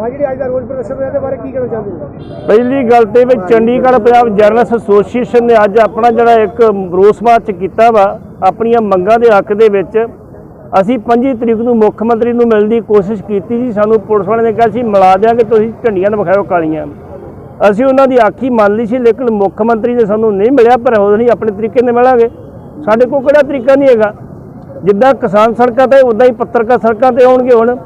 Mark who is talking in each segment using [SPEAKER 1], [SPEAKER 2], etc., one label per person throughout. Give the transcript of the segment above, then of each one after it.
[SPEAKER 1] ਭਾਈ ਜਿਹੜੀ ਅੱਜ ਦਾ ਰੋਜ਼ ਪ੍ਰਦਰਸ਼ਨ ਹੋਇਆ, ਇਹਦੇ ਬਾਰੇ ਕੀ ਕਹਿਣਾ ਚਾਹੁੰਦੇ ਹੋ
[SPEAKER 2] ਪਹਿਲੀ ਗੱਲ ਤੇ ਵੀ ਚੰਡੀਗੜ੍ਹ ਪੰਜਾਬ ਜਰਨਲਿਸਟ ਐਸੋਸੀਏਸ਼ਨ ਨੇ ਅੱਜ ਆਪਣਾ ਜਿਹੜਾ ਇੱਕ ਰੋਸ ਮਾਰਚ ਕੀਤਾ ਵਾ, ਆਪਣੀਆਂ ਮੰਗਾਂ ਦੇ ਹੱਕ ਦੇ ਵਿੱਚ। ਅਸੀਂ 25 ਤਰੀਕ ਨੂੰ ਮੁੱਖ ਮੰਤਰੀ ਨੂੰ ਮਿਲਣ ਦੀ ਕੋਸ਼ਿਸ਼ ਕੀਤੀ ਜੀ, ਸਾਨੂੰ ਪੁਲਿਸ ਵਾਲਿਆਂ ਨੇ ਕਿਹਾ ਸੀ, ਮਿਲਾ ਦਿਆਂਗੇ, ਤੁਸੀਂ ਝੰਡੀਆਂ ਦਿਖਾਓ ਕਾਲੀਆਂ। ਅਸੀਂ ਉਹਨਾਂ ਦੀ ਆਖੀ ਮੰਨ ਲਈ ਸੀ, ਲੇਕਿਨ ਮੁੱਖ ਮੰਤਰੀ ਨੇ ਸਾਨੂੰ ਨਹੀਂ ਮਿਲਿਆ, ਪਰ ਉਹ ਨਹੀਂ ਆਪਣੇ ਤਰੀਕੇ ਨਾਲ ਮਿਲਾਂਗੇ। ਸਾਡੇ ਕੋਲ ਕਿਹੜਾ ਤਰੀਕਾ ਨਹੀਂ ਹੈਗਾ। ਜਿੱਦਾਂ ਕਿਸਾਨ ਸੜਕਾਂ ਤੇ, ਉਦਾਂ ਹੀ ਪੱਤਰਕਾਰ ਸੜਕਾਂ ਤੇ ਆਉਣਗੇ ਹੁਣ।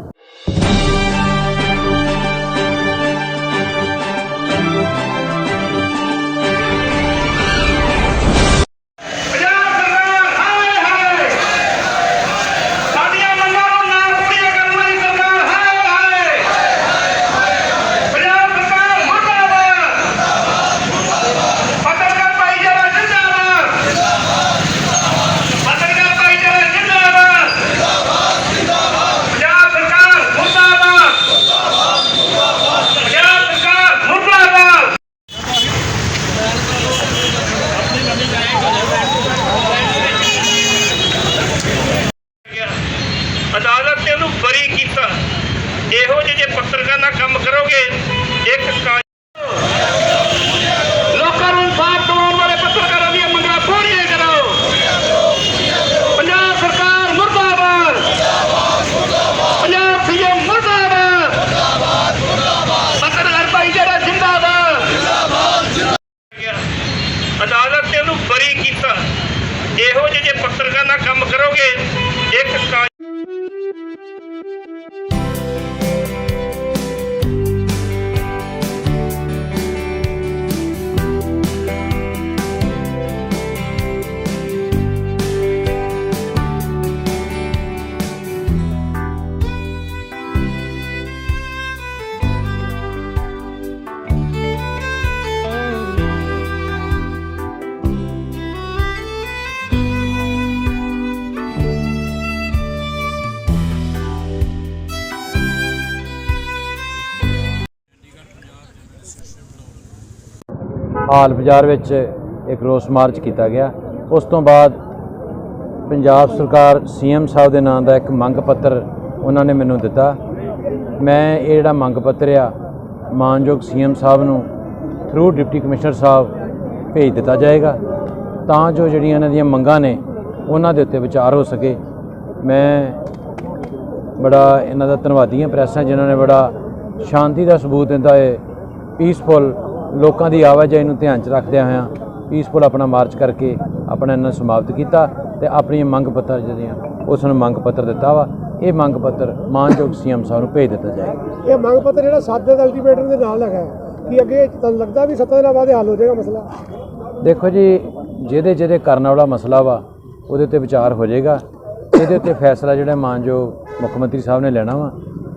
[SPEAKER 3] ਪੱਤਰਕਾਰ ਨਾਲ ਕੰਮ ਕਰੋਗੇ? ਇੱਕ
[SPEAKER 4] ਹਾਲ ਬਾਜ਼ਾਰ ਵਿੱਚ ਇੱਕ ਰੋਸ ਮਾਰਚ ਕੀਤਾ ਗਿਆ। ਉਸ ਤੋਂ ਬਾਅਦ ਪੰਜਾਬ ਸਰਕਾਰ ਸੀਐਮ ਸਾਹਿਬ ਦੇ ਨਾਂ ਦਾ ਇੱਕ ਮੰਗ ਪੱਤਰ ਉਹਨਾਂ ਨੇ ਮੈਨੂੰ ਦਿੱਤਾ। ਮੈਂ ਇਹ ਜਿਹੜਾ ਮੰਗ ਪੱਤਰ ਆ, ਮਾਨਯੋਗ ਸੀਐਮ ਸਾਹਿਬ ਨੂੰ ਥਰੂ ਡਿਪਟੀ ਕਮਿਸ਼ਨਰ ਸਾਹਿਬ ਭੇਜ ਦਿੱਤਾ ਜਾਏਗਾ। ਤਾਂ ਜੋ ਜਿਹੜੀਆਂ ਇਹਨਾਂ ਦੀਆਂ ਮੰਗਾਂ ਨੇ, ਉਹਨਾਂ ਦੇ ਉੱਤੇ ਵਿਚਾਰ ਹੋ ਸਕੇ। ਮੈਂ ਬੜਾ ਇਹਨਾਂ ਦਾ ਧੰਨਵਾਦੀ ਹਾਂ ਪ੍ਰੈਸ, ਜਿਨ੍ਹਾਂ ਨੇ ਬੜਾ ਸ਼ਾਂਤੀ ਦਾ ਸਬੂਤ ਦਿੰਦਾ ਹੈ ਪੀਸਫੁਲ ਲੋਕਾਂ ਦੀ ਆਵਾਜਾਈ ਨੂੰ ਧਿਆਨ 'ਚ ਰੱਖਦਿਆਂ ਹੋਇਆਂ ਪੀਸਫੁਲ ਆਪਣਾ ਮਾਰਚ ਕਰਕੇ ਆਪਣਾ ਇਹਨਾਂ ਸਮਾਪਤ ਕੀਤਾ ਤੇ ਆਪਣੀਆਂ ਮੰਗ ਪੱਤਰ ਜਿਹੜੀਆਂ ਉਸ ਨੂੰ ਮੰਗ ਪੱਤਰ ਦਿੱਤਾ ਵਾ। ਇਹ ਮੰਗ ਪੱਤਰ ਮਾਨਯੋਗ ਸੀਐਮ ਸਾਹਿਬ ਨੂੰ ਭੇਜ ਦਿੱਤਾ ਜਾਏਗਾ।
[SPEAKER 1] ਇਹ ਮੰਗ ਪੱਤਰ ਜਿਹੜਾ ਸਾਦੇ ਦਾ ਅਲਟੀਮੇਟਮ ਦੇ ਨਾਲ ਲੱਗਾ ਹੈ ਕਿ ਅੱਗੇ ਤੁਹਾਨੂੰ ਲੱਗਦਾ ਵੀ ਸੱਤਾ ਦਿਨਾਂ ਬਾਅਦ ਹੱਲ ਹੋ ਜਾਏਗਾ ਮਸਲਾ?
[SPEAKER 4] ਦੇਖੋ ਜੀ ਜਿਹਦੇ ਜਿਹਦੇ ਕਰਨ ਵਾਲਾ ਮਸਲਾ ਵਾ ਉਹਦੇ ਤੇ ਵਿਚਾਰ ਹੋ ਜਾਏਗਾ। ਇਹਦੇ ਉੱਤੇ ਫੈਸਲਾ ਜਿਹੜਾ ਮਾਨਯੋਗ ਮੁੱਖ ਮੰਤਰੀ ਸਾਹਿਬ ਨੇ ਲੈਣਾ ਵਾ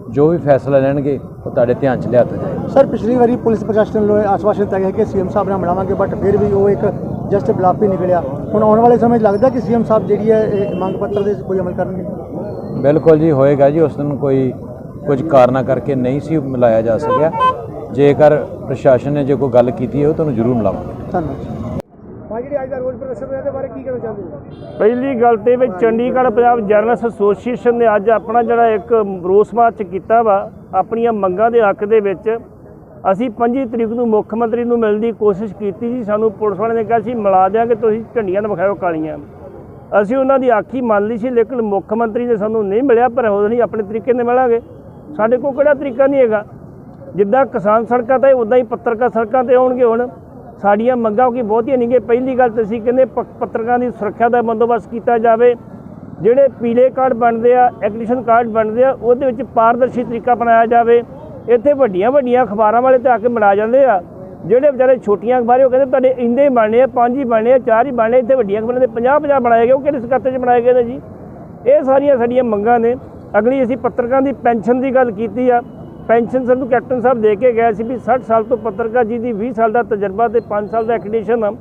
[SPEAKER 4] ਜੋ ਵੀ ਫੈਸਲਾ ਲੈਣਗੇ ਉਹ ਤੁਹਾਡੇ ਧਿਆਨ 'ਚ ਲਿਆਤਾ ਜਾਏਗਾ।
[SPEAKER 1] ਸਰ ਪਿਛਲੀ ਵਾਰੀ ਪੁਲਿਸ ਪ੍ਰਸ਼ਾਸਨ ਵੱਲੋਂ ਇਹ ਆਸ਼ਵਾਸਨ ਦਿੱਤਾ ਗਿਆ ਕਿ ਸੀਐਮ ਸਾਹਿਬ ਨਾਲ ਮਿਲਾਵਾਂਗੇ ਬਟ ਫਿਰ ਵੀ ਉਹ ਇੱਕ ਜਸਟ ਬਲਾਪ ਹੀ ਨਿਕਲਿਆ। ਹੁਣ ਆਉਣ ਵਾਲੇ ਸਮੇਂ 'ਚ ਲੱਗਦਾ ਕਿ ਸੀਐਮ ਸਾਹਿਬ ਜਿਹੜੀ ਹੈ ਇਹ ਮੰਗ ਪੱਤਰ ਦੇ ਕੋਈ ਅਮਲ ਕਰਨਗੇ?
[SPEAKER 4] ਬਿਲਕੁਲ ਜੀ ਹੋਏਗਾ ਜੀ ਉਸ ਦਿਨ ਕੋਈ ਕੁਝ ਕਾਰਨਾ ਕਰਕੇ ਨਹੀਂ ਸੀ ਮਿਲਾਇਆ ਜਾ ਸਕਿਆ। ਜੇਕਰ ਪ੍ਰਸ਼ਾਸਨ ਨੇ ਜੇ ਕੋਈ ਗੱਲ ਕੀਤੀ ਹੈ ਉਹ ਤੁਹਾਨੂੰ ਜ਼ਰੂਰ ਮਿਲਾਵਾਂਗੇ।
[SPEAKER 1] ਧੰਨਵਾਦ ਭਾਈ ਜਿਹੜੀ ਅੱਜ ਦਾ ਰੋਜ਼ ਪ੍ਰਦਰਸ਼ਨ ਹੋਇਆ ਇਹਦੇ ਬਾਰੇ ਕੀ ਕਹਿਣਾ ਚਾਹੁੰਦੇ ਹੋ?
[SPEAKER 2] ਪਹਿਲੀ ਗੱਲ ਤੇ ਵੀ ਚੰਡੀਗੜ੍ਹ ਪੰਜਾਬ ਜਰਨਲਿਸਟ ਐਸੋਸੀਏਸ਼ਨ ਨੇ ਅੱਜ ਆਪਣਾ ਜਿਹੜਾ ਇੱਕ ਰੋਸ ਮਾਰਚ ਕੀਤਾ ਵਾ ਆਪਣੀਆਂ ਮੰਗਾਂ ਦੇ ਹੱਕ ਦੇ ਵਿੱਚ ਅਸੀਂ 25 ਤਰੀਕ ਨੂੰ ਮੁੱਖ ਮੰਤਰੀ ਨੂੰ ਮਿਲਣ ਦੀ ਕੋਸ਼ਿਸ਼ ਕੀਤੀ ਜੀ, ਸਾਨੂੰ ਪੁਲਿਸ ਵਾਲਿਆਂ ਨੇ ਕਿਹਾ ਸੀ, ਮਿਲਾ ਦਿਆਂਗੇ ਤੁਸੀਂ ਝੰਡੀਆਂ ਦਿਖਾਓ ਕਾਲੀਆਂ। ਅਸੀਂ ਉਹਨਾਂ ਦੀ ਆਖੀ ਮੰਨ ਲਈ ਸੀ, ਲੇਕਿਨ ਮੁੱਖ ਮੰਤਰੀ ਨੇ ਸਾਨੂੰ ਨਹੀਂ ਮਿਲਿਆ, ਪਰ ਉਹ ਨਹੀਂ ਆਪਣੇ ਤਰੀਕੇ ਨਾਲ ਮਿਲਾਂਗੇ। ਸਾਡੇ ਕੋਲ ਕਿਹੜਾ ਤਰੀਕਾ ਨਹੀਂ ਹੈਗਾ। ਜਿੱਦਾਂ ਕਿਸਾਨ ਸੜਕਾਂ ਤੇ, ਉਦਾਂ ਹੀ ਪੱਤਰਕਾਰ ਸੜਕਾਂ ਤੇ ਆਉਣਗੇ ਹੁਣ। ਸਾਡੀਆਂ ਮੰਗਾਂ ਕਿ ਬਹੁਤੀਆਂ ਨਹੀਂ ਗੇ ਪਹਿਲੀ ਗੱਲ ਤਾਂ ਅਸੀਂ ਕਹਿੰਦੇ ਪ- ਪੱਤਰਕਾਰਾਂ ਦੀ ਸੁਰੱਖਿਆ ਦਾ ਬੰਦੋਬਸਤ ਕੀਤਾ ਜਾਵੇ। ਜਿਹੜੇ ਪੀਲੇ ਕਾਰਡ ਬਣਦੇ ਆ ਐਗਨੀਸ਼ਨ ਕਾਰਡ ਬਣਦੇ ਆ, ਉਹਦੇ ਵਿੱਚ ਪਾਰਦਰਸ਼ੀ ਤਰੀਕਾ ਅਪਣਾਇਆ ਜਾਵੇ। ਇੱਥੇ ਵੱਡੀਆਂ ਵੱਡੀਆਂ ਅਖਬਾਰਾਂ ਵਾਲੇ ਤਾਂ ਆ ਕੇ ਬਣਾ ਜਾਂਦੇ ਆ। ਜਿਹੜੇ ਵਿਚਾਰੇ ਛੋਟੀਆਂ ਅਖਬਾਰੇ, ਉਹ ਕਹਿੰਦੇ ਤੁਹਾਡੇ ਇੰਦੇ ਹੀ ਬਣਨੇ ਆ, ਪੰਜ ਹੀ ਬਣਨੇ ਆ, ਚਾਰ ਹੀ ਬਣਨੇ ਇੱਥੇ ਵੱਡੀਆਂ ਅਖਬਾਰਾਂ ਦੇ 50 50 ਬਣਾਏ ਗਏ, ਉਹ ਕਿਹੜੇ ਸਕੱਤੇ 'ਚ ਬਣਾਏ ਗਏ ਨੇ ਜੀ? ਇਹ ਸਾਰੀਆਂ ਸਾਡੀਆਂ ਮੰਗਾਂ ਨੇ। ਅਗਲੀ ਅਸੀਂ ਪੱਤਰਕਾਰਾਂ ਦੀ ਪੈਨਸ਼ਨ ਦੀ ਗੱਲ ਕੀਤੀ ਆ। ਪੈਨਸ਼ਨ ਸਾਨੂੰ ਕੈਪਟਨ ਸਾਹਿਬ ਦੇ ਕੇ ਗਏ ਸੀ ਵੀ 60 ਸਾਲ ਤੋਂ ਪੱਤਰਕਾਰ ਜੀ ਦੀ 20 ਸਾਲ ਦਾ ਤਜਰਬਾ ਤੇ 5 ਸਾਲ ਦਾ ਐਕਡੀਸ਼ਨ ਆ।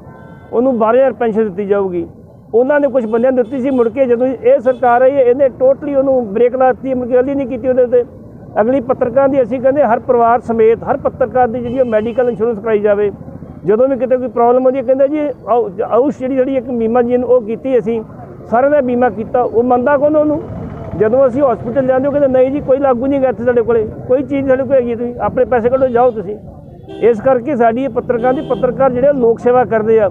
[SPEAKER 2] ਉਹਨੂੰ 12000 ਪੈਨਸ਼ਨ ਦਿੱਤੀ ਜਾਊਗੀ। ਉਹਨਾਂ ਨੇ ਕੁਝ ਬੰਦਿਆਂ ਦਿੱਤੀ ਸੀ, ਮੁੜ ਕੇ ਜਦੋਂ ਇਹ ਸਰਕਾਰ ਆਈ, ਇਹਨੇ ਟੋਟਲੀ ਉਹਨੂੰ ਬ੍ਰੇਕ ਲਾਤੀ ਮੁੜ ਕੇ ਅਲੀ ਨਹੀਂ ਕੀਤੀ ਉਹਦੇ ਤੇ ਅਗਲੀ ਪੱਤਰਕਾਰ ਦੀ ਅਸੀਂ ਕਹਿੰਦੇ ਹਰ ਪਰਿਵਾਰ ਸਮੇਤ ਹਰ ਪੱਤਰਕਾਰ ਦੀ ਜਿਹੜੀ ਮੈਡੀਕਲ ਇੰਸ਼ੋਰੈਂਸ ਕਰਾਈ ਜਾਵੇ। ਜਦੋਂ ਵੀ ਕਿਤੇ ਕੋਈ ਪ੍ਰੋਬਲਮ ਹੁੰਦੀ ਹੈ ਕਹਿੰਦੇ ਜੀ ਆਉ- ਆਉਸ਼ ਜਿਹੜੀ ਜਿਹੜੀ ਇੱਕ ਬੀਮਾ ਜੀ ਉਹ ਕੀਤੀ ਅਸੀਂ ਸਾਰਿਆਂ ਦਾ ਬੀਮਾ ਕੀਤਾ ਉਹ ਮੰਨਦਾ ਕੋਣ ਉਹਨੂੰ? ਜਦੋਂ ਅਸੀਂ ਹਸਪੀਟਲ ਜਾਂਦੇ ਉਹ ਕਹਿੰਦੇ ਨਹੀਂ ਜੀ ਕੋਈ ਲਾਗੂ ਨਹੀਂ ਗਾ ਇੱਥੇ ਸਾਡੇ ਕੋਲੇ ਕੋਈ ਚੀਜ਼ ਸਾਡੇ ਕੋਲ ਹੈਗੀ ਹੈ, ਤੁਸੀਂ ਆਪਣੇ ਪੈਸੇ ਕੱਢੋ ਜਾਓ ਤੁਸੀਂ। ਇਸ ਕਰਕੇ ਸਾਡੀ ਇਹ ਪੱਤਰਕਾਰ ਦੀ ਪੱਤਰਕਾਰ ਜਿਹੜੇ ਆ ਲੋਕ ਸੇਵਾ ਕਰਦੇ ਆ।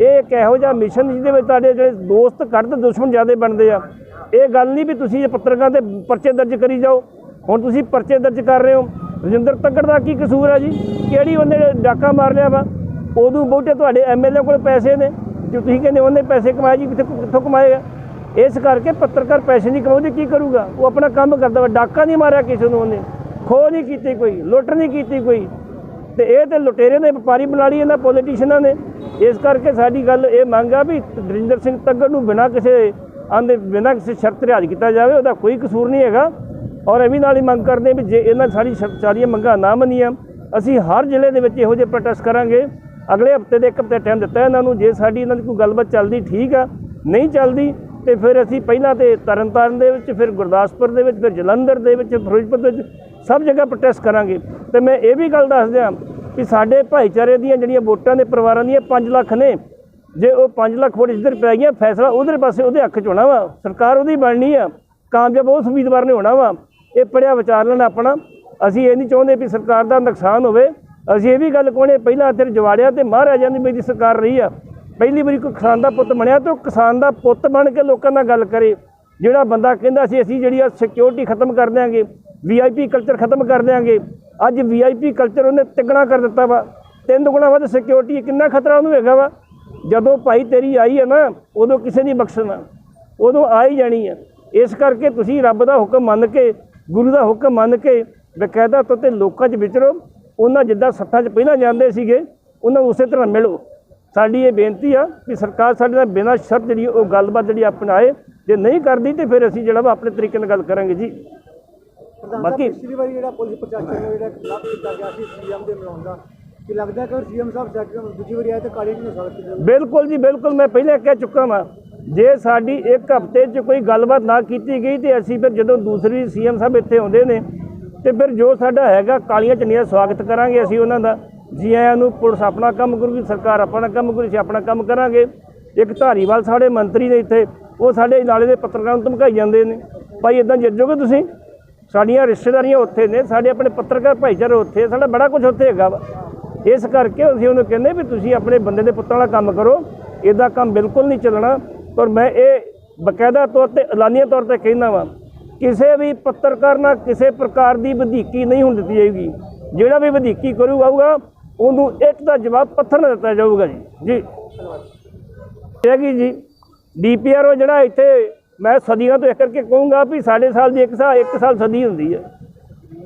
[SPEAKER 2] ਇਹ ਇੱਕ ਇਹੋ ਜਿਹਾ ਮਿਸ਼ਨ ਜਿਹਦੇ ਵਿੱਚ ਤੁਹਾਡੇ ਜਿਹੜੇ ਦੋਸਤ ਘੱਟ ਦੁਸ਼ਮਣ ਜ਼ਿਆਦਾ ਬਣਦੇ ਆ। ਇਹ ਗੱਲ ਨਹੀਂ ਵੀ ਤੁਸੀਂ ਇਹ ਪੱਤਰਕਾਰ ਦੇ ਪਰਚੇ ਦਰਜ ਕਰੀ ਜਾਓ। ਹੁਣ ਤੁਸੀਂ ਪਰਚੇ ਦਰਜ ਕਰ ਰਹੇ ਹੋ। ਰਜਿੰਦਰ ਤੱਕੜ ਦਾ ਕੀ ਕਸੂਰ ਆ ਜੀ? ਕਿਹੜੀ ਉਹਨੇ ਡਾਕਾ ਮਾਰ ਲਿਆ ਵਾ? ਉਦੋਂ ਬਹੁਤੇ ਤੁਹਾਡੇ ਐਮਐਲਏ ਕੋਲ ਪੈਸੇ ਨੇ। ਜੋ ਤੁਸੀਂ ਕਹਿੰਦੇ ਉਹਨੇ ਪੈਸੇ ਕਮਾਏ ਜੀ, ਕਿੱਥੇ ਕਿੱਥੋਂ ਕਮਾਏਗਾ? ਇਸ ਕਰਕੇ ਪੱਤਰਕਾਰ ਪੈਸੇ ਨਹੀਂ ਕਮਾਉਂਦੇ, ਕੀ ਕਰੂਗਾ? ਉਹ ਆਪਣਾ ਕੰਮ ਕਰਦਾ ਵਾ। ਡਾਕਾ ਨਹੀਂ ਮਾਰਿਆ ਕਿਸੇ ਨੂੰ ਉਹਨੇ। ਖੋਹ ਨਹੀਂ ਕੀਤੀ ਕੋਈ, ਲੁੱਟ ਨਹੀਂ ਕੀਤੀ ਕੋਈ। ਤੇ ਇਹ ਤੇ ਲੁਟੇਰੇ ਨੇ, ਵਪਾਰੀ ਬਣਾ ਲਈ ਇਹਨਾਂ ਪੋਲੀਟੀਸ਼ੀਅਨਾਂ ਨੇ। ਇਸ ਕਰਕੇ ਸਾਡੀ ਗੱਲ ਇਹ ਮੰਗ ਆ ਵੀ ਦਰਿੰਦਰ ਸਿੰਘ ਤੱਗੜ ਨੂੰ ਬਿਨਾਂ ਕਿਸੇ ਆਂਦੇ, ਬਿਨਾਂ ਕਿਸੇ ਸ਼ਰਤ ਰਿਹਾਜ਼ ਕੀਤਾ ਜਾਵੇ, ਉਹਦਾ ਕੋਈ ਕਸੂਰ ਨਹੀਂ ਹੈਗਾ। ਔਰ ਐਵੇਂ ਨਾਲ ਹੀ ਮੰਗ ਕਰਦੇ ਵੀ ਜੇ ਇਹਨਾਂ ਸਾਡੀ ਸ਼ਰਤ- ਸਾਰੀਆਂ ਮੰਗਾਂ ਨਾ ਮੰਨੀਆਂ, ਅਸੀਂ ਹਰ ਜ਼ਿਲ੍ਹੇ ਦੇ ਵਿੱਚ ਇਹੋ ਜਿਹੇ ਪ੍ਰੋਟੈਸਟ ਕਰਾਂਗੇ। ਅਗਲੇ ਹਫ਼ਤੇ ਦੇ ਇੱਕ ਹਫ਼ਤੇ ਟਾਈਮ ਦਿੱਤਾ ਇਹਨਾਂ ਨੂੰ, ਜੇ ਸਾਡੀ ਇਹਨਾਂ ਦੀ ਕੋਈ ਗੱਲਬਾਤ ਚੱਲਦੀ ਠੀਕ ਆ, ਨਹੀਂ ਚੱਲਦੀ, ਤੇ ਫਿਰ ਅਸੀਂ ਪਹਿਲਾਂ ਤੇ ਤਰਨਤਾਰਨ ਦੇ ਵਿੱਚ, ਫਿਰ ਗੁਰਦਾਸਪੁਰ ਦੇ ਵਿੱਚ, ਫਿਰ ਜਲੰਧਰ ਦੇ ਵਿੱਚ, ਫਿਰੋਜ਼ਪੁਰ ਦੇ ਵਿੱਚ ਸਭ ਜਗ੍ਹਾ ਪ੍ਰੋਟੈਸਟ ਕਰਾਂਗੇ। ਤੇ ਮੈਂ ਇਹ ਵੀ ਗੱਲ ਦੱਸ ਦਿਆਂ ਕਿ ਸਾਡੇ ਭਾਈਚਾਰੇ ਦੀਆਂ ਜਿਹੜੀਆਂ ਵੋਟਾਂ ਦੇ ਪਰਿਵਾਰਾਂ ਦੀਆਂ 5 ਲੱਖ ਨੇ। ਜੇ ਉਹ 5 ਲੱਖ ਵੋਟ ਇੱਧਰ ਪੈ ਗਈਆਂ, ਫੈਸਲਾ ਉਧਰ ਪਾਸੇ ਉਹਦੇ ਹੱਕ 'ਚ ਹੋਣਾ ਵਾ। ਸਰਕਾਰ ਉਹਦੀ ਬਣਨੀ ਆ। ਕਾਮਯਾਬ ਉਸ ਉਮੀਦਵਾਰ ਨੇ ਹੋਣਾ ਵਾ। ਇਹ ਪੜਿਆ ਵਿਚਾਰ ਲੈਣਾ ਆਪਣਾ। ਅਸੀਂ ਇਹ ਨਹੀਂ ਚਾਹੁੰਦੇ ਵੀ ਸਰਕਾਰ ਦਾ ਨੁਕਸਾਨ ਹੋਵੇ। ਅਸੀਂ ਇਹ ਵੀ ਗੱਲ ਕੋਣੇ ਪਹਿਲਾਂ ਤੇਰੇ ਜਵਾੜਿਆ ਤੇ ਮਹਾਰਾਜਾ ਦੀ ਮੇਰੀ ਸਰਕਾਰ ਰਹੀ ਆ। ਪਹਿਲੀ ਵਾਰੀ ਕੋਈ ਕਿਸਾਨ ਦਾ ਪੁੱਤ ਬਣਿਆ ਤੇ ਉਹ ਕਿਸਾਨ ਦਾ ਪੁੱਤ ਬਣ ਕੇ ਲੋਕਾਂ ਨਾਲ ਗੱਲ ਕਰੇ। ਜਿਹੜਾ ਬੰਦਾ ਕਹਿੰਦਾ ਸੀ, ਅਸੀਂ ਜਿਹੜੀ ਆ ਸਿਕਿਉਰਿਟੀ ਖਤਮ ਕਰ ਦਿਆਂਗੇ ਵੀਆਈਪੀ ਕਲਚਰ ਖਤਮ ਕਰ ਦਿਆਂਗੇ। ਅੱਜ ਵੀਆਈਪੀ ਕਲਚਰ ਉਹਨੇ ਤਿੱਗਣਾ ਕਰ ਦਿੱਤਾ ਵਾ। ਤਿੰਨ ਗੁਣਾ ਵੱਧ ਸਿਕਿਉਰਿਟੀ ਕਿੰਨਾ ਖਤਰਾ ਉਹਨੂੰ ਹੈਗਾ ਵਾ? ਜਦੋਂ ਭਾਈ ਤੇਰੀ ਆਈ ਹੈ ਨਾ, ਉਦੋਂ ਕਿਸੇ ਨਹੀਂ ਬਖਸ਼ਣਾ। ਉਦੋਂ ਆ ਹੀ ਜਾਣੀ ਹੈ ਇਸ ਕਰਕੇ ਤੁਸੀਂ ਰੱਬ ਦਾ ਹੁਕਮ ਮੰਨ ਕੇ ਗੁਰੂ ਦਾ ਹੁਕਮ ਮੰਨ ਕੇ ਬਕਾਇਦਾ ਤੌਰ ਤੇ ਲੋਕਾਂ 'ਚ ਵਿਚਰੋ ਉਹਨਾਂ ਜਿੱਦਾਂ ਸੱਥਾਂ 'ਚ ਪਹਿਲਾਂ ਜਾਂਦੇ ਸੀਗੇ ਉਹਨਾਂ ਨੂੰ ਉਸੇ ਤਰ੍ਹਾਂ ਮਿਲੋ। ਸਾਡੀ ਇਹ ਬੇਨਤੀ ਆ ਕਿ ਸਰਕਾਰ ਸਾਡੇ ਨਾਲ ਬਿਨਾਂ ਸ਼ਰਤ ਜਿਹੜੀ ਉਹ ਗੱਲਬਾਤ ਜਿਹੜੀ ਅਪਣਾਏ ਜੇ ਨਹੀਂ ਕਰਦੀ ਤੇ ਫਿਰ ਅਸੀਂ ਜਿਹੜਾ ਵਾ ਆਪਣੇ ਤਰੀਕੇ ਨਾਲ ਗੱਲ ਕਰਾਂਗੇ ਜੀ। ਬਾਕੀ-
[SPEAKER 1] ਪਿਛਲੀ ਵਾਰੀ ਜਿਹੜਾ ਪੁਲਿਸ ਪ੍ਰਸ਼ਾਸਨ ਨੂੰ ਜਿਹੜਾ ਖਿਲਾਫ ਕੀਤਾ ਗਿਆ ਸੀ ਸੀਐਮ ਦੇ ਮਿਲਾਉਣ ਦਾ ਕਿ ਲੱਗਦਾ ਕਿ ਸੀਐਮ ਸਾਹਿਬ ਸੈਕਟਰ ਦੂਜੀ ਵਾਰੀ ਆਏ ਤਾਂ ਕਾਲੇ ਨਹੀਂ ਹੋ ਸਕਦੇ
[SPEAKER 2] ਬਿਲਕੁਲ ਜੀ, ਬਿਲਕੁਲ, ਮੈਂ ਪਹਿਲਾਂ ਕਹਿ ਚੁੱਕਾ ਹਾਂ ਜੇ ਸਾਡੀ ਇੱਕ ਹਫ਼ਤੇ 'ਚ ਕੋਈ ਗੱਲਬਾਤ ਨਾ ਕੀਤੀ ਗਈ ਤੇ ਅਸੀਂ ਫਿਰ ਜਦੋਂ ਦੂਸਰੀ ਸੀਐਮ ਸਾਹਿਬ ਇੱਥੇ ਆਉਂਦੇ ਨੇ ਤੇ ਫਿਰ ਜੋ ਸਾਡਾ ਹੈਗਾ ਕਾਲੀਆਂ ਝੰਡੀਆਂ ਦਾ ਸਵਾਗਤ ਕਰਾਂਗੇ ਅਸੀਂ ਉਹਨਾਂ ਦਾ। ਜੀ ਆਇਆਂ ਨੂੰ ਪੁਲਿਸ ਆਪਣਾ ਕੰਮ ਕਰੂਗੀ, ਸਰਕਾਰ ਆਪਣਾ ਕੰਮ ਕਰੂ ਅਸੀਂ ਆਪਣਾ ਕੰਮ ਕਰਾਂਗੇ। ਇੱਕ ਧਾਰੀਵਾਲ ਸਾਡੇ ਮੰਤਰੀ ਨੇ ਇੱਥੇ, ਉਹ ਸਾਡੇ ਨਾਲੇ ਦੇ ਪੱਤਰਕਾਰਾਂ ਨੂੰ ਧਮਕਾਈ ਜਾਂਦੇ ਨੇ। ਭਾਈ ਇਦਾਂ ਜਿੱਜੋਗੇ ਤੁਸੀਂ? ਸਾਡੀਆਂ ਰਿਸ਼ਤੇਦਾਰੀਆਂ ਉੱਥੇ ਨੇ, ਸਾਡੇ ਆਪਣੇ ਪੱਤਰਕਾਰ ਭਾਈਚਾਰੇ ਉੱਥੇ, ਸਾਡਾ ਬੜਾ ਕੁਝ ਉੱਥੇ ਹੈਗਾ ਵਾ। ਇਸ ਕਰਕੇ ਅਸੀਂ ਉਹਨੂੰ ਕਹਿੰਦੇ ਵੀ ਤੁਸੀਂ ਆਪਣੇ ਬੰਦੇ ਦੇ ਪੁੱਤਾਂ ਵਾਲਾ ਕੰਮ ਕਰੋ, ਇਹਦਾ ਕੰਮ ਬਿਲਕੁਲ ਨਹੀਂ ਚੱਲਣਾ। ਪਰ ਮੈਂ ਇਹ ਬਕਾਇਦਾ ਤੌਰ ਤੇ, ਐਲਾਨੀਆ ਤੌਰ ਤੇ ਕਹਿੰਦਾ ਵਾਂ, ਕਿਸੇ ਵੀ ਪੱਤਰਕਾਰ ਨਾਲ ਕਿਸੇ ਪ੍ਰਕਾਰ ਦੀ ਵਧੀਕੀ ਨਹੀਂ ਹੋਣ ਦਿੱਤੀ ਜਾਏਗੀ। ਜਿਹੜਾ ਵੀ ਵਧੀਕੀ ਕਰੂਗਾ ਉਹਨੂੰ ਇੱਕ ਦਾ ਜਵਾਬ ਪੱਥਰ ਨਾਲ ਦਿੱਤਾ ਜਾਊਗਾ ਜੀ। ਜੀ। ਹੈਗੀ ਜੀ ਡੀਪੀਆਰਓ ਜਿਹੜਾ ਇੱਥੇ ਮੈਂ ਸਦੀਆਂ ਤੋਂ ਇੱਕ ਕਰਕੇ ਕਹੂੰਗਾ ਵੀ ਸਾਡੇ ਸਾਲ ਦੀ ਇੱਕ ਸਾਲ ਇੱਕ ਸਾਲ ਸਦੀ ਹੁੰਦੀ ਹੈ।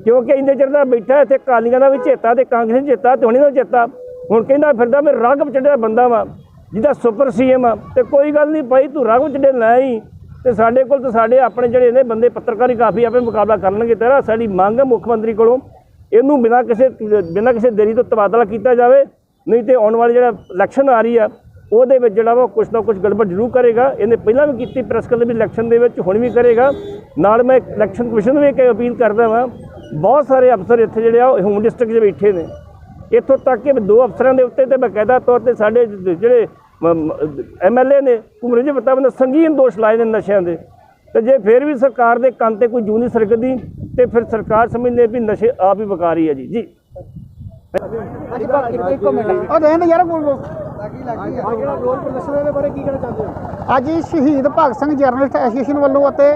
[SPEAKER 2] ਕਿਉਂਕਿ ਇੰਨੇ ਚਿਰ ਦਾ ਬੈਠਾ ਇੱਥੇ ਕਾਲੀਆਂ ਦਾ ਵੀ ਚੇਤਾ ਤੇ ਕਾਂਗਰਸ ਦਾ ਚੇਤਾ ਤੇ ਹੁਣੇ ਦਾ ਚੇਤਾ। ਹੁਣ ਕਹਿੰਦਾ ਫਿਰਦਾ ਮੈਂ ਰਾਘਵ ਚੜਿਆ ਬੰਦਾ ਵਾਂ, ਜਿਹਦਾ ਸੁਪਰ ਸੀਐਮ ਆ। ਤੇ ਕੋਈ ਗੱਲ ਨਹੀਂ ਭਾਈ, ਤੂੰ ਰਾਘਵ ਚੜੇ ਲੈ ਹੀ ਤੇ ਸਾਡੇ ਕੋਲ ਤਾਂ ਸਾਡੇ ਆਪਣੇ ਜਿਹੜੇ ਨੇ ਬੰਦੇ ਪੱਤਰਕਾਰੀ ਕਾਫੀ ਆਪੇ ਮੁਕਾਬਲਾ ਕਰਨਗੇ ਤੇਰਾ। ਸਾਡੀ ਮੰਗ ਹੈ ਮੁੱਖ ਮੰਤਰੀ ਕੋਲੋਂ, ਇਹਨੂੰ ਬਿਨਾਂ ਕਿਸੇ ਬਿਨਾਂ ਕਿਸੇ ਦੇਰੀ ਤੋਂ ਤਬਾਦਲਾ ਕੀਤਾ ਜਾਵੇ। ਨਹੀਂ ਤੇ ਆਉਣ ਵਾਲੀ ਜਿਹੜਾ ਇਲੈਕਸ਼ਨ ਆ ਰਹੀ ਆ, ਉਹਦੇ ਵਿੱਚ ਜਿਹੜਾ ਵਾ ਕੁਛ ਨਾ ਕੁਛ ਗੜਬੜ ਜ਼ਰੂਰ ਕਰੇਗਾ। ਇਹਨੇ ਪਹਿਲਾਂ ਵੀ ਕੀਤੀ ਪ੍ਰੈਸ ਕਲੱਬ ਵੀ ਇਲੈਕਸ਼ਨ ਦੇ ਵਿੱਚ, ਹੁਣ ਵੀ ਕਰੇਗਾ। ਨਾਲ ਮੈਂ ਇਲੈਕਸ਼ਨ ਕਮਿਸ਼ਨ ਨੂੰ ਵੀ ਇੱਕ ਅਪੀਲ ਕਰਦਾ ਵਾਂ ਬਹੁਤ ਸਾਰੇ ਅਫਸਰ ਇੱਥੇ ਜਿਹੜੇ ਆ ਉਹ ਹੋਮ ਡਿਸਟ੍ਰਿਕਟ 'ਚ ਬੈਠੇ ਨੇ। ਇੱਥੋਂ ਤੱਕ ਕਿ ਦੋ ਅਫਸਰਾਂ ਦੇ ਉੱਤੇ ਤੇ ਬਕਾਇਦਾ ਤੌਰ ਤੇ ਸਾਡੇ ਜਿਹੜੇ ਐਮਐਲਏ ਨੇ ਕੁਮਰਜੀ ਬਤਾਵਨ ਨੇ ਸੰਗੀਨ ਦੋਸ਼ ਲਾਏ ਨੇ ਨਸ਼ਿਆਂ ਦੇ। ਤੇ ਜੇ ਫਿਰ ਵੀ ਸਰਕਾਰ ਦੇ ਕੰਨ ਤੇ ਕੋਈ ਜੂੰ ਨਹੀਂ ਸਰਕਦੀ ਤੇ ਫਿਰ ਸਰਕਾਰ ਸਮਝਦੇ ਵੀ ਨਸ਼ੇ ਆਪ ਹੀ ਵਿਕਾਰੀ ਹੈ ਜੀ। ਜੀ।
[SPEAKER 1] ਅੱਜ ਬਾਕੀ ਇੱਕ ਮਿੰਟ
[SPEAKER 5] ਉਹ ਰਹਿਣ ਦੇ ਯਾਰ ਕੋਲ ਕੋਲ।
[SPEAKER 1] ਆ ਜਿਹੜਾ ਰੋਲ ਪ੍ਰਦਰਸ਼ਨ ਦੇ ਬਾਰੇ ਕੀ ਕਹਿਣਾ ਚਾਹੁੰਦੇ ਹੋ?
[SPEAKER 5] ਅੱਜ ਸ਼ਹੀਦ ਭਗਤ ਸਿੰਘ ਜਰਨਲਿਸਟ ਐਸੋਸੀਏਸ਼ਨ ਵੱਲੋਂ ਅਤੇ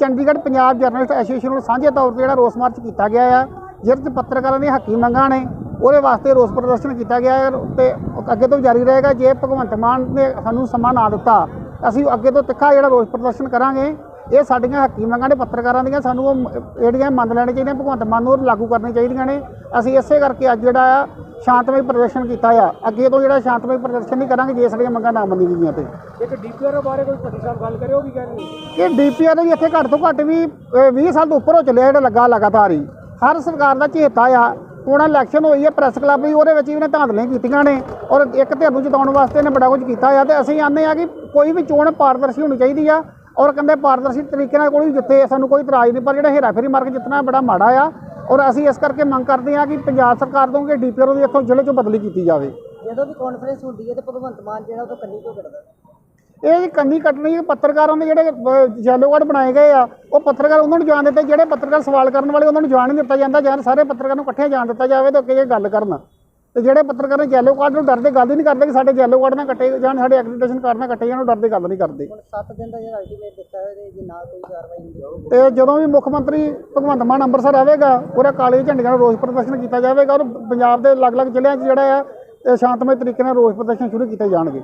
[SPEAKER 5] ਚੰਡੀਗੜ੍ਹ ਪੰਜਾਬ ਜਰਨਲਿਸਟ ਐਸੋਸੀਏਸ਼ਨ ਵੱਲੋਂ ਸਾਂਝੇ ਤੌਰ ਤੇ ਜਿਹੜਾ ਰੋਸ ਮਾਰਚ ਕੀਤਾ ਗਿਆ ਆ ਜਿਹਦੇ 'ਚ ਪੱਤਰਕਾਰਾਂ ਦੀਆਂ ਹੱਕੀ ਮੰਗਾਂ ਨੇ, ਉਹਦੇ ਵਾਸਤੇ ਰੋਸ ਪ੍ਰਦਰਸ਼ਨ ਕੀਤਾ ਗਿਆ ਹੈ ਤੇ ਅੱਗੇ ਤੋਂ ਜਾਰੀ ਰਹੇਗਾ। ਜੇ ਭਗਵੰਤ ਮਾਨ ਨੇ ਸਾਨੂੰ ਸਮਾਂ ਨਾ ਦਿੱਤਾ, ਅਸੀਂ ਅੱਗੇ ਤੋਂ ਤਿੱਖਾ ਜਿਹੜਾ ਰੋਸ ਪ੍ਰਦਰਸ਼ਨ ਕਰਾਂਗੇ ਇਹ ਸਾਡੀਆਂ ਹੱਕੀ ਮੰਗਾਂ ਨੇ ਪੱਤਰਕਾਰਾਂ ਦੀਆਂ ਸਾਨੂੰ ਉਹ ਜਿਹੜੀਆਂ ਮੰਨ ਲੈਣੀਆਂ ਚਾਹੀਦੀਆਂ ਭਗਵੰਤ ਮਾਨ ਨੂੰ ਲਾਗੂ ਕਰਨੀਆਂ ਚਾਹੀਦੀਆਂ ਨੇ। ਅਸੀਂ ਇਸੇ ਕਰਕੇ ਅੱਜ ਜਿਹੜਾ ਆ ਸ਼ਾਂਤਮਈ ਪ੍ਰਦਰਸ਼ਨ ਕੀਤਾ ਆ। ਅੱਗੇ ਤੋਂ ਜਿਹੜਾ ਸ਼ਾਂਤਮਈ ਪ੍ਰਦਰਸ਼ਨ ਨਹੀਂ ਕਰਾਂਗੇ ਜੇ ਸਾਡੀਆਂ ਮੰਗਾਂ ਨਾ ਮੰਨੀਆਂ ਗਈਆਂ ਤੇ।
[SPEAKER 1] ਇੱਕ ਡੀਪੀਆਰ ਬਾਰੇ ਕੋਈ ਭੱਟੀ ਸਾਹਿਬ ਗੱਲ ਕਰੇ ਉਹ ਵੀ ਕਹਿ ਰਹੇ ਨੇ।
[SPEAKER 5] ਇਹ ਡੀਪੀਆਰ ਵੀ ਇੱਥੇ ਘੱਟ ਤੋਂ ਘੱਟ ਵੀ ਅਹ, 20 ਸਾਲ ਤੋਂ ਉੱਪਰ ਹੋ ਚੱਲਿਆ ਜਿਹੜਾ ਲੱਗਾ ਲਗਾਤਾਰ ਹੀ। ਹਰ ਸਰਕਾਰ ਦਾ ਚੇਤਾ ਆ। ਹੁਣ ਇਲੈਕਸ਼ਨ ਹੋਈ ਹੈ ਪ੍ਰੈਸ ਕਲੱਬ ਵੀ ਉਹਦੇ ਵਿੱਚ ਵੀ ਇਹਨੇ ਧਾਂਦਲੀਆਂ ਕੀਤੀਆਂ ਨੇ। ਔਰ ਇੱਕ ਧਿਰ ਨੂੰ ਜਿਤਾਉਣ ਵਾਸਤੇ ਇਹਨੇ ਬੜਾ ਕੁਝ ਕੀਤਾ ਆ। ਤੇ ਅਸੀਂ ਆਨੇ ਆ ਕਿ ਕੋਈ ਵੀ ਚੋਣ ਪਾਰਦਰਸ਼ੀ ਹੋਣੀ ਚਾਹੀਦੀ ਆ। ਔਰ ਕਹਿੰਦੇ ਪਾਰਦਰਸ਼ੀ ਤਰੀਕੇ ਨਾਲ ਕੋਈ ਜਿੱਤੇ ਸਾਨੂੰ ਕੋਈ ਇਤਰਾਜ਼ ਨਹੀਂ ਪਰ ਜਿਹੜਾ ਹੇਰਾਫੇਰੀ ਮਾਰ ਕੇ ਜਿੱਤਣਾ ਬੜਾ ਮਾੜਾ ਆ। ਔਰ ਅਸੀਂ ਇਸ ਕਰਕੇ ਮੰਗ ਕਰਦੇ ਆ ਕਿ ਪੰਜਾਬ ਸਰਕਾਰ ਤੋਂ ਕਿ ਡੀਪੀਆਰ ਦੀ ਇੱਥੋਂ ਜ਼ਿਲ੍ਹੇ ਚੋਂ ਬਦਲੀ ਕੀਤੀ ਜਾਵੇ।
[SPEAKER 6] ਜਦੋਂ ਵੀ ਕਾਨਫਰੰਸ ਹੁੰਦੀ ਹੈ ਤੇ ਭਗਵੰਤ ਮਾਨ ਜਿਹੜਾ ਉਹ ਕੰਨੀ ਕਿਉਂ ਕਰਦਾ
[SPEAKER 5] ਇਹ ਜੀ ਕੰਨੀ ਕੱਟਣੀ ਹੈ ਪੱਤਰਕਾਰਾਂ ਦੇ ਜਿਹੜੇ ਯੈਲੋ ਕਾਰਡ ਬਣਾਏ ਗਏ ਆ ਉਹ ਪੱਤਰਕਾਰ ਉਹਨਾਂ ਨੂੰ ਜਾਣ ਦਿੱਤੇ ਜਿਹੜੇ ਪੱਤਰਕਾਰ ਸਵਾਲ ਕਰਨ ਵਾਲੇ ਉਹਨਾਂ ਨੂੰ ਜਾਣ ਨਹੀਂ ਦਿੱਤਾ ਜਾਂਦਾ ਜਾਂ ਸਾਰੇ ਪੱਤਰਕਾਰਾਂ ਨੂੰ ਇਕੱਠੇ ਜਾਣ ਦਿੱਤਾ ਜਾਵੇ ਤਾਂ ਅੱਗੇ ਗੱਲ ਕਰਨ। ਤੇ ਜਿਹੜੇ ਪੱਤਰਕਾਰ ਨੇ ਯੈਲੋ ਕਾਰਡ ਨੂੰ ਡਰਦੇ ਗੱਲ ਹੀ ਨਹੀਂ ਕਰਦੇ ਕਿ ਸਾਡੇ ਯੈਲੋ ਕਾਰਡ ਨਾ ਕੱਟੇ ਜਾਣ ਸਾਡੇ ਐਕ੍ਰੈਡੀਟੇਸ਼ਨ ਕਾਰਡ ਨਾ ਕੱਟੇ ਜਾਣ ਉਹ ਡਰਦੇ ਗੱਲ ਨਹੀਂ ਕਰਦੇ।
[SPEAKER 6] 7 ਦਿਨ ਦਾ ਜਿਹੜਾ ਅਲਟੀਮੇਟ ਦਿੱਤਾ ਹੈ ਜੇ ਨਾ ਕੋਈ ਕਾਰਵਾਈ ਹੁੰਦੀ
[SPEAKER 5] ਤੇ ਜਦੋਂ ਵੀ ਮੁੱਖ ਮੰਤਰੀ ਭਗਵੰਤ ਮਾਨ ਅੰਮ੍ਰਿਤਸਰ ਆਵੇਗਾ ਪੂਰਾ ਕਾਲੇ ਝੰਡੀਆਂ ਨਾਲ ਰੋਸ ਪ੍ਰਦਰਸ਼ਨ ਕੀਤਾ ਜਾਵੇਗਾ ਔਰ ਪੰਜਾਬ ਦੇ ਅਲੱਗ-ਅਲੱਗ ਜ਼ਿਲ੍ਹਿਆਂ 'ਚ ਜਿਹੜਾ ਆ ਸ਼ਾਂਤਮਈ ਤਰੀਕੇ ਨਾਲ ਰੋਸ ਪ੍ਰਦਰਸ਼ਨ ਸ਼ੁਰੂ ਕੀਤੇ ਜਾਣਗੇ।